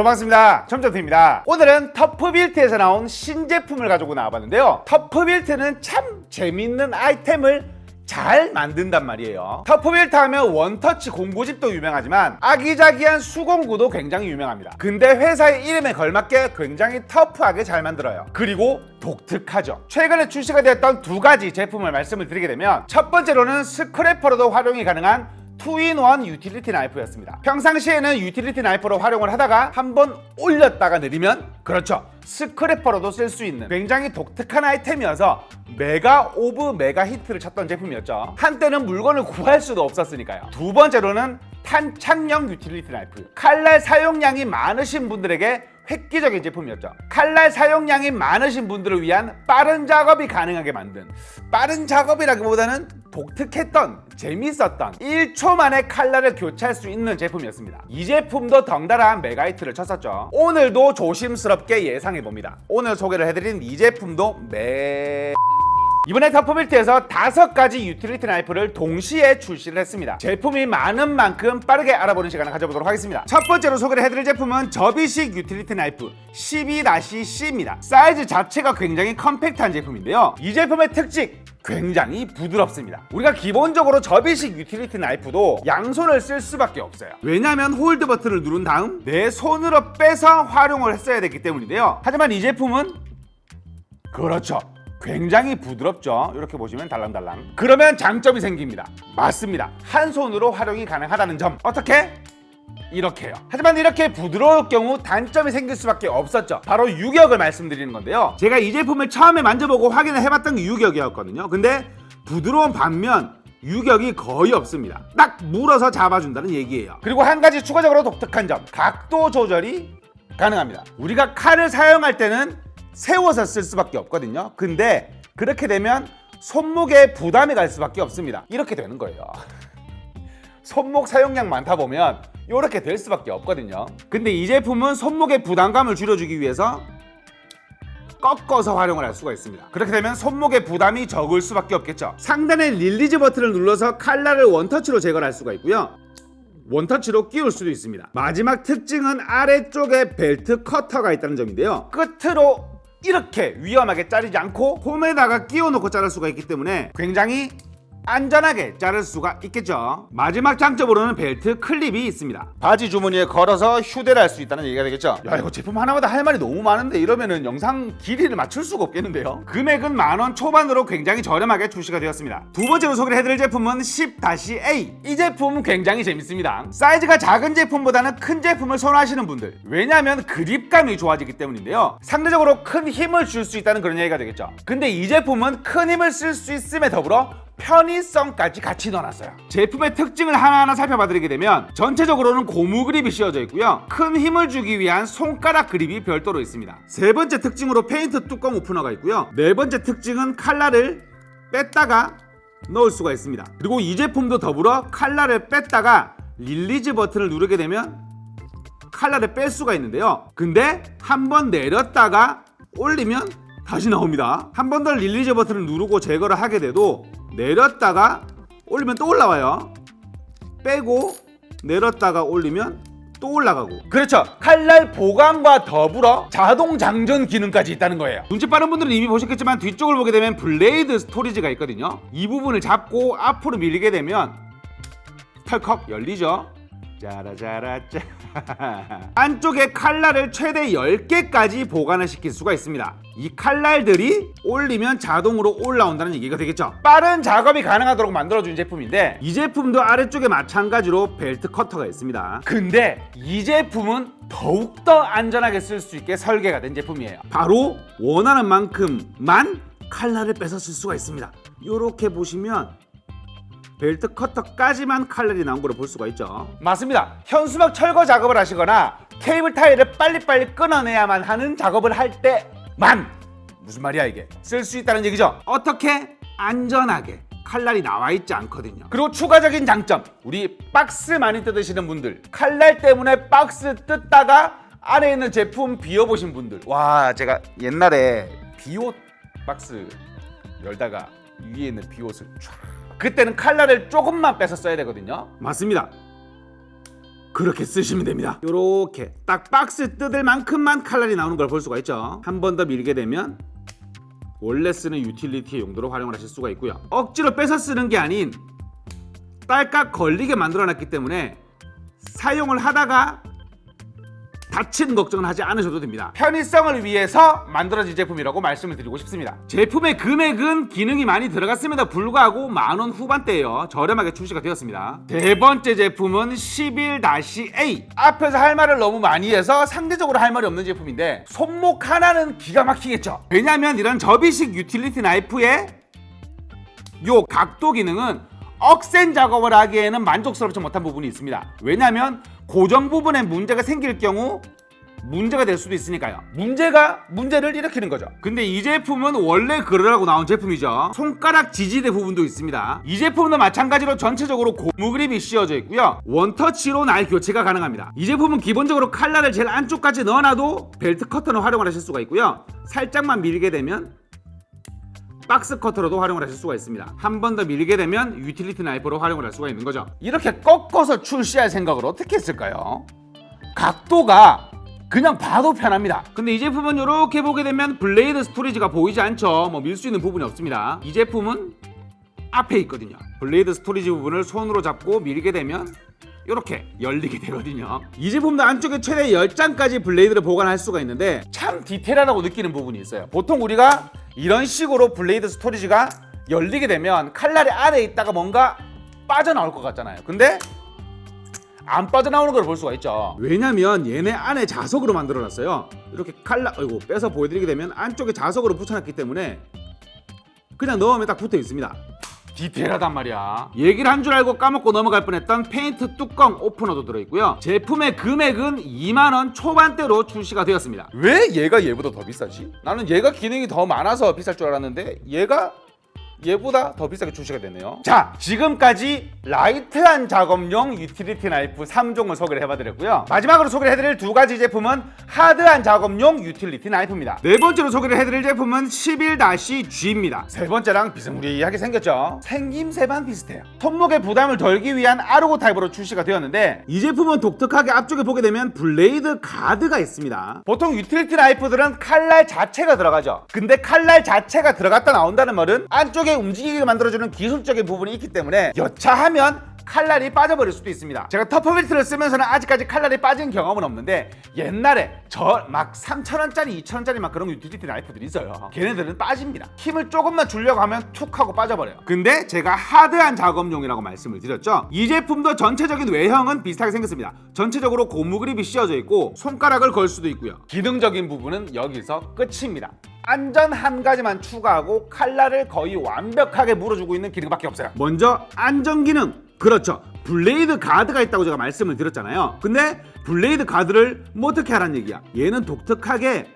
여러분 반갑습니다. 점점입니다. 오늘은 터프빌트에서 나온 신제품을 가지고 나와봤는데요. 터프빌트는 참 재밌는 아이템을 잘 만든단 말이에요. 터프빌트 하면 원터치 공구집도 유명하지만 아기자기한 수공구도 굉장히 유명합니다. 근데 회사의 이름에 걸맞게 굉장히 터프하게 잘 만들어요. 그리고 독특하죠. 최근에 출시가 되었던 두 가지 제품을 말씀을 드리게 되면 첫 번째로는 스크래퍼로도 활용이 가능한 투인원 유틸리티 나이프였습니다. 평상시에는 유틸리티 나이프로 활용을 하다가 한 번 올렸다가 내리면 그렇죠. 스크래퍼로도 쓸 수 있는 굉장히 독특한 아이템이어서 메가 오브 메가 히트를 쳤던 제품이었죠. 한때는 물건을 구할 수도 없었으니까요. 두 번째로는 탄창형 유틸리티 나이프. 칼날 사용량이 많으신 분들에게 획기적인 제품이었죠. 칼날 사용량이 많으신 분들을 위한 빠른 작업이 가능하게 만든 빠른 작업이라기보다는 독특했던 재밌었던 1초 만에 칼날을 교체할 수 있는 제품이었습니다. 이 제품도 덩달아 메가히트를 쳤었죠. 오늘도 조심스럽게 예상해 봅니다. 오늘 소개를 해드린 이 제품도 매 이번에 터프빌트에서 다섯 가지 유틸리티 나이프를 동시에 출시를 했습니다. 제품이 많은 만큼 빠르게 알아보는 시간을 가져보도록 하겠습니다. 첫 번째로 소개를 해드릴 제품은 접이식 유틸리티 나이프 12-C입니다. 사이즈 자체가 굉장히 컴팩트한 제품인데요. 이 제품의 특징 굉장히 부드럽습니다. 우리가 기본적으로 접이식 유틸리티 나이프도 양손을 쓸 수밖에 없어요. 왜냐하면 홀드 버튼을 누른 다음 내 손으로 빼서 활용을 했어야 됐기 때문인데요. 하지만 이 제품은 그렇죠. 굉장히 부드럽죠. 이렇게 보시면 달랑달랑. 그러면 장점이 생깁니다. 맞습니다. 한 손으로 활용이 가능하다는 점. 어떻게? 이렇게요. 하지만 이렇게 부드러울 경우 단점이 생길 수밖에 없었죠. 바로 유격을 말씀드리는 건데요. 제가 이 제품을 처음에 만져보고 확인을 해봤던 게 유격이었거든요. 근데 부드러운 반면 유격이 거의 없습니다. 딱 물어서 잡아준다는 얘기예요. 그리고 한 가지 추가적으로 독특한 점. 각도 조절이 가능합니다. 우리가 칼을 사용할 때는 세워서 쓸 수밖에 없거든요. 근데 그렇게 되면 손목에 부담이 갈 수밖에 없습니다. 이렇게 되는 거예요. 손목 사용량 많다 보면 이렇게 될 수밖에 없거든요. 근데 이 제품은 손목의 부담감을 줄여주기 위해서 꺾어서 활용을 할 수가 있습니다. 그렇게 되면 손목의 부담이 적을 수밖에 없겠죠. 상단의 릴리즈 버튼을 눌러서 칼날을 원터치로 제거를 할 수가 있고요. 원터치로 끼울 수도 있습니다. 마지막 특징은 아래쪽에 벨트 커터가 있다는 점인데요. 끝으로 이렇게 위험하게 자르지 않고 홈에다가 끼워 놓고 자를 수가 있기 때문에 굉장히 안전하게 자를 수가 있겠죠. 마지막 장점으로는 벨트 클립이 있습니다. 바지 주머니에 걸어서 휴대를 할 수 있다는 얘기가 되겠죠. 야 이거 제품 하나마다 할 말이 너무 많은데 이러면은 영상 길이를 맞출 수가 없겠는데요. 금액은 만 원 초반으로 굉장히 저렴하게 출시가 되었습니다. 두 번째로 소개를 해드릴 제품은 10-A. 이 제품은 굉장히 재밌습니다. 사이즈가 작은 제품보다는 큰 제품을 선호하시는 분들. 왜냐하면 그립감이 좋아지기 때문인데요. 상대적으로 큰 힘을 줄 수 있다는 그런 얘기가 되겠죠. 근데 이 제품은 큰 힘을 쓸 수 있음에 더불어 편의성까지 같이 넣어놨어요. 제품의 특징을 하나하나 살펴봐 드리게 되면 전체적으로는 고무 그립이 씌워져 있고요. 큰 힘을 주기 위한 손가락 그립이 별도로 있습니다. 세 번째 특징으로 페인트 뚜껑 오프너가 있고요. 네 번째 특징은 칼날을 뺐다가 넣을 수가 있습니다. 그리고 이 제품도 더불어 칼날을 뺐다가 릴리즈 버튼을 누르게 되면 칼날을 뺄 수가 있는데요. 근데 한 번 내렸다가 올리면 다시 나옵니다. 한 번 더 릴리즈 버튼을 누르고 제거를 하게 돼도 내렸다가 올리면 또 올라와요. 빼고 내렸다가 올리면 또 올라가고. 그렇죠. 칼날 보강과 더불어 자동 장전 기능까지 있다는 거예요. 눈치 빠른 분들은 이미 보셨겠지만 뒤쪽을 보게 되면 블레이드 스토리지가 있거든요. 이 부분을 잡고 앞으로 밀게 되면 털컥 열리죠. 짜라짜라짜. 안쪽에 칼날을 최대 10개까지 보관을 시킬 수가 있습니다. 이 칼날들이 올리면 자동으로 올라온다는 얘기가 되겠죠. 빠른 작업이 가능하도록 만들어준 제품인데 이 제품도 아래쪽에 마찬가지로 벨트 커터가 있습니다. 근데 이 제품은 더욱더 안전하게 쓸 수 있게 설계가 된 제품이에요. 바로 원하는 만큼만 칼날을 뺏어 쓸 수가 있습니다. 이렇게 보시면 벨트 커터까지만 칼날이 나온 걸볼 수가 있죠. 맞습니다. 현수막 철거 작업을 하시거나 케이블 타이를 빨리빨리 끊어내야만 하는 작업을 할 때만 무슨 말이야 이게 쓸 수 있다는 얘기죠. 어떻게 안전하게 칼날이 나와 있지 않거든요. 그리고 추가적인 장점 우리 박스 많이 뜯으시는 분들 칼날 때문에 박스 뜯다가 안에 있는 제품 비워보신 분들 와 제가 옛날에 비옷 박스 열다가 위에 있는 비옷을 쫙 그때는 칼날을 조금만 빼서 써야 되거든요. 맞습니다. 그렇게 쓰시면 됩니다. 이렇게 딱 박스 뜯을 만큼만 칼날이 나오는 걸 볼 수가 있죠. 한 번 더 밀게 되면 원래 쓰는 유틸리티 용도로 활용을 하실 수가 있고요. 억지로 뺏어 쓰는 게 아닌 딸깍 걸리게 만들어 놨기 때문에 사용을 하다가 다치는 걱정은 하지 않으셔도 됩니다. 편의성을 위해서 만들어진 제품이라고 말씀을 드리고 싶습니다. 제품의 금액은 기능이 많이 들어갔음에도 불구하고 만 원 후반대예요. 저렴하게 출시가 되었습니다. 네 번째 제품은 11-A. 앞에서 할 말을 너무 많이 해서 상대적으로 할 말이 없는 제품인데 손목 하나는 기가 막히겠죠. 왜냐하면 이런 접이식 유틸리티 나이프의 요 각도 기능은 억센 작업을 하기에는 만족스럽지 못한 부분이 있습니다. 왜냐하면 고정 부분에 문제가 생길 경우 문제가 될 수도 있으니까요. 문제가 문제를 일으키는 거죠. 근데 이 제품은 원래 그러라고 나온 제품이죠. 손가락 지지대 부분도 있습니다. 이 제품도 마찬가지로 전체적으로 고무 그립이 씌워져 있고요. 원터치로 날 교체가 가능합니다. 이 제품은 기본적으로 칼날을 제일 안쪽까지 넣어놔도 벨트 커터는 활용을 하실 수가 있고요. 살짝만 밀게 되면 박스 커터로도 활용을 하실 수가 있습니다. 한 번 더 밀게 되면 유틸리티 나이프로 활용을 할 수가 있는 거죠. 이렇게 꺾어서 출시할 생각을 어떻게 했을까요? 각도가 그냥 봐도 편합니다. 근데 이 제품은 이렇게 보게 되면 블레이드 스토리지가 보이지 않죠. 뭐 밀 수 있는 부분이 없습니다. 이 제품은 앞에 있거든요. 블레이드 스토리지 부분을 손으로 잡고 밀게 되면 이렇게 열리게 되거든요. 이 제품도 안쪽에 최대 10장까지 블레이드를 보관할 수가 있는데 참 디테일하다고 느끼는 부분이 있어요. 보통 우리가 이런 식으로 블레이드 스토리지가 열리게 되면 칼날이 안에 있다가 뭔가 빠져나올 것 같잖아요. 근데 안 빠져나오는 걸 볼 수가 있죠. 왜냐면 얘네 안에 자석으로 만들어놨어요. 이렇게 칼날, 아이고 빼서 보여드리게 되면 안쪽에 자석으로 붙여놨기 때문에 그냥 넣으면 딱 붙어 있습니다. 디테일하단 말이야. 얘기를 한 줄 알고 까먹고 넘어갈 뻔했던 페인트 뚜껑 오프너도 들어있고요. 제품의 금액은 2만 원 초반대로 출시가 되었습니다. 왜 얘가 얘보다 더 비싸지? 나는 얘가 기능이 더 많아서 비쌀 줄 알았는데 얘가 얘보다 더 비싸게 출시가 되네요. 자, 지금까지 라이트한 작업용 유틸리티 나이프 3종을 소개를 해봐드렸고요. 마지막으로 소개를 해드릴 두 가지 제품은 하드한 작업용 유틸리티 나이프입니다. 네 번째로 소개를 해드릴 제품은 11-G입니다. 세 번째랑 비스무리하게 생겼죠. 생김새만 비슷해요. 손목에 부담을 덜기 위한 아르고 타입으로 출시가 되었는데 이 제품은 독특하게 앞쪽에 보게 되면 블레이드 가드가 있습니다. 보통 유틸리티 나이프들은 칼날 자체가 들어가죠. 근데 칼날 자체가 들어갔다 나온다는 말은 안쪽에 움직이게 만들어주는 기술적인 부분이 있기 때문에 여차하면 칼날이 빠져버릴 수도 있습니다. 제가 터프빌트를 쓰면서는 아직까지 칼날이 빠진 경험은 없는데 옛날에 저 막 3,000원짜리, 2,000원짜리 막 그런 유틸리티 나이프들이 있어요. 걔네들은 빠집니다. 힘을 조금만 주려고 하면 툭 하고 빠져버려요. 근데 제가 하드한 작업용이라고 말씀을 드렸죠. 이 제품도 전체적인 외형은 비슷하게 생겼습니다. 전체적으로 고무 그립이 씌워져 있고 손가락을 걸 수도 있고요. 기능적인 부분은 여기서 끝입니다. 안전 한 가지만 추가하고 칼날을 거의 완벽하게 물어주고 있는 기능밖에 없어요. 먼저 안전 기능. 그렇죠. 블레이드 가드가 있다고 제가 말씀을 드렸잖아요. 근데 블레이드 가드를 뭐 어떻게 하란 얘기야? 얘는 독특하게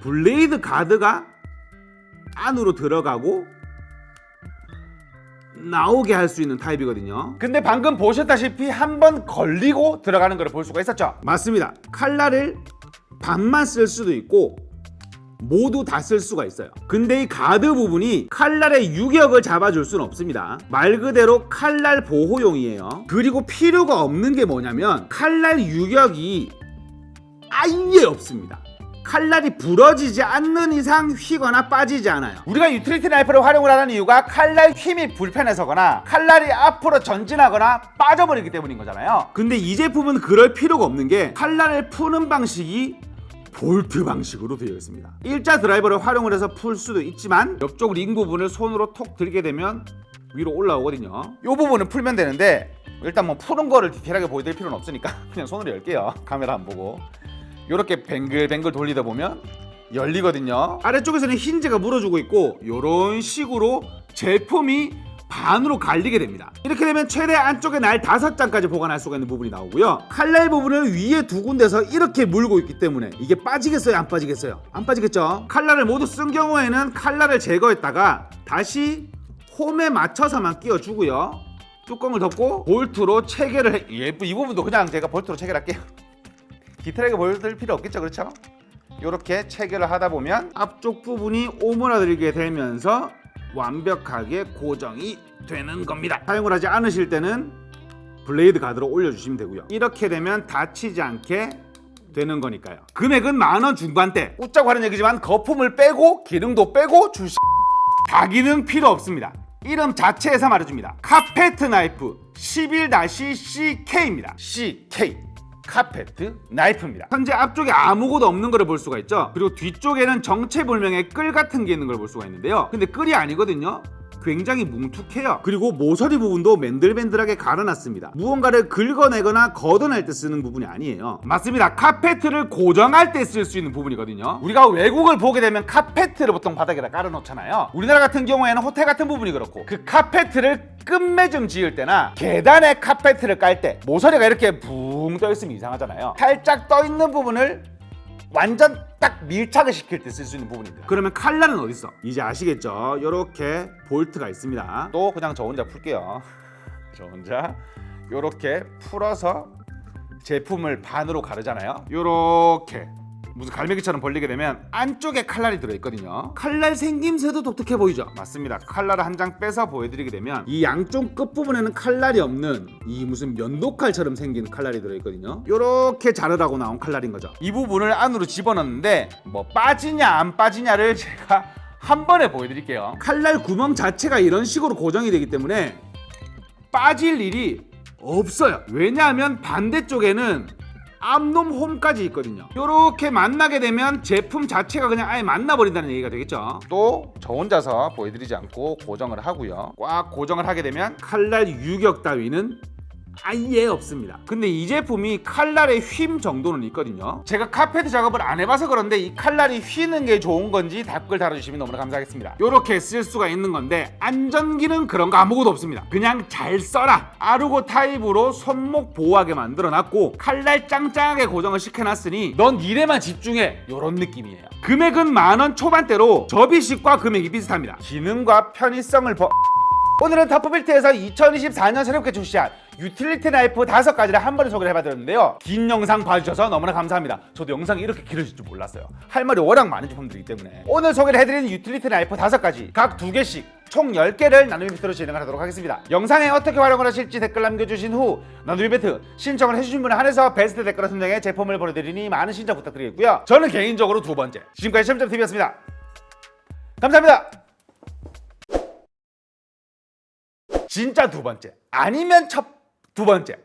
블레이드 가드가 안으로 들어가고 나오게 할 수 있는 타입이거든요. 근데 방금 보셨다시피 한 번 걸리고 들어가는 걸 볼 수가 있었죠. 맞습니다. 칼날을 반만 쓸 수도 있고 모두 다 쓸 수가 있어요. 근데 이 가드 부분이 칼날의 유격을 잡아줄 수는 없습니다. 말 그대로 칼날 보호용이에요. 그리고 필요가 없는 게 뭐냐면 칼날 유격이 아예 없습니다. 칼날이 부러지지 않는 이상 휘거나 빠지지 않아요. 우리가 유틸리티 나이프를 활용을 하는 이유가 칼날 힘이 불편해서거나 칼날이 앞으로 전진하거나 빠져버리기 때문인 거잖아요. 근데 이 제품은 그럴 필요가 없는 게 칼날을 푸는 방식이 볼트 방식으로 되어 있습니다. 일자 드라이버를 활용을 해서 풀 수도 있지만 옆쪽 링 부분을 손으로 톡 들게 되면 위로 올라오거든요. 이 부분은 풀면 되는데 일단 뭐 푸는 거를 디테일하게 보여드릴 필요는 없으니까 그냥 손으로 열게요. 카메라 안 보고 이렇게 뱅글뱅글 돌리다 보면 열리거든요. 아래쪽에서는 힌지가 물어주고 있고 이런 식으로 제품이 반으로 갈리게 됩니다. 이렇게 되면 최대 안쪽에 날 다섯 장까지 보관할 수가 있는 부분이 나오고요. 칼날 부분을 위에 두 군데서 이렇게 물고 있기 때문에 이게 빠지겠어요? 안 빠지겠어요? 안 빠지겠죠? 칼날을 모두 쓴 경우에는 칼날을 제거했다가 다시 홈에 맞춰서만 끼워주고요. 뚜껑을 덮고 볼트로 체결을 해. 예, 이 부분도 그냥 제가 볼트로 체결할게요. 디테일하게 보여드릴 필요 없겠죠, 그렇죠? 이렇게 체결을 하다 보면 앞쪽 부분이 오므라들게 되면서 완벽하게 고정이 되는 겁니다. 사용을 하지 않으실 때는 블레이드 가드로 올려주시면 되고요. 이렇게 되면 다치지 않게 되는 거니까요. 금액은 만 원 중반대. 웃자고 하는 얘기지만 거품을 빼고 기능도 빼고 주시. 다기능 필요 없습니다. 이름 자체에서 말해줍니다. 카페트 나이프 11-CK입니다. CK. 카페트 나이프입니다. 현재 앞쪽에 아무것도 없는 걸 볼 수가 있죠. 그리고 뒤쪽에는 정체불명의 끌 같은 게 있는 걸 볼 수가 있는데요. 근데 끌이 아니거든요. 굉장히 뭉툭해요. 그리고 모서리 부분도 맨들맨들하게 갈아놨습니다. 무언가를 긁어내거나 걷어낼 때 쓰는 부분이 아니에요. 맞습니다. 카페트를 고정할 때 쓸 수 있는 부분이거든요. 우리가 외국을 보게 되면 카페트를 보통 바닥에다 깔아놓잖아요. 우리나라 같은 경우에는 호텔 같은 부분이 그렇고 그 카페트를 끝맺음 지을 때나 계단에 카페트를 깔 때 모서리가 이렇게 붕 떠 있으면 이상하잖아요. 살짝 떠 있는 부분을 완전 딱 밀착을 시킬 때 쓸 수 있는 부분입니다. 그러면 칼날은 어디 있어? 이제 아시겠죠? 이렇게 볼트가 있습니다. 또 그냥 저 혼자 풀게요. 저 혼자 이렇게 풀어서 제품을 반으로 가르잖아요. 이렇게 무슨 갈매기처럼 벌리게 되면 안쪽에 칼날이 들어있거든요. 칼날 생김새도 독특해 보이죠? 맞습니다. 칼날을 한 장 빼서 보여드리게 되면 이 양쪽 끝부분에는 칼날이 없는 이 무슨 면도칼처럼 생긴 칼날이 들어있거든요. 이렇게 자르라고 나온 칼날인 거죠. 이 부분을 안으로 집어넣는데 뭐 빠지냐 안 빠지냐를 제가 한 번에 보여드릴게요. 칼날 구멍 자체가 이런 식으로 고정이 되기 때문에 빠질 일이 없어요. 왜냐하면 반대쪽에는 암놈 홈까지 있거든요. 이렇게 만나게 되면 제품 자체가 그냥 아예 만나버린다는 얘기가 되겠죠. 또 저 혼자서 보여드리지 않고 고정을 하고요. 꽉 고정을 하게 되면 칼날 유격 따위는 아예 없습니다. 근데 이 제품이 칼날의 휨 정도는 있거든요. 제가 카페트 작업을 안 해봐서 그런데 이 칼날이 휘는 게 좋은 건지 댓글 달아주시면 너무나 감사하겠습니다. 이렇게 쓸 수가 있는 건데 안전기는 그런 거 아무것도 없습니다. 그냥 잘 써라. 아르고 타입으로 손목 보호하게 만들어놨고 칼날 짱짱하게 고정을 시켜놨으니 넌 일에만 집중해. 이런 느낌이에요. 금액은 만 원 초반대로 접이식과 금액이 비슷합니다. 기능과 편의성을 버... 오늘은 터프빌트에서 2024년 새롭게 출시한 유틸리티 나이프 다섯 가지를 한 번에 소개를 해봐드렸는데요. 긴 영상 봐주셔서 너무나 감사합니다. 저도 영상이 이렇게 길어질 줄 몰랐어요. 할 말이 워낙 많은 제품들이기 때문에 오늘 소개를 해드린 유틸리티 나이프 다섯 가지 각 두 개씩 총 10개를 나눔 이벤트로 진행을 하도록 하겠습니다. 영상에 어떻게 활용을 하실지 댓글 남겨주신 후 나눔 이벤트 신청을 해주신 분을 한해서 베스트 댓글을 선정해 제품을 보내드리니 많은 신청 부탁드리겠고요. 저는 개인적으로 두 번째 지금까지 시험점TV였습니다. 감사합니다. 진짜 두 번째. 아니면 첫 두 번째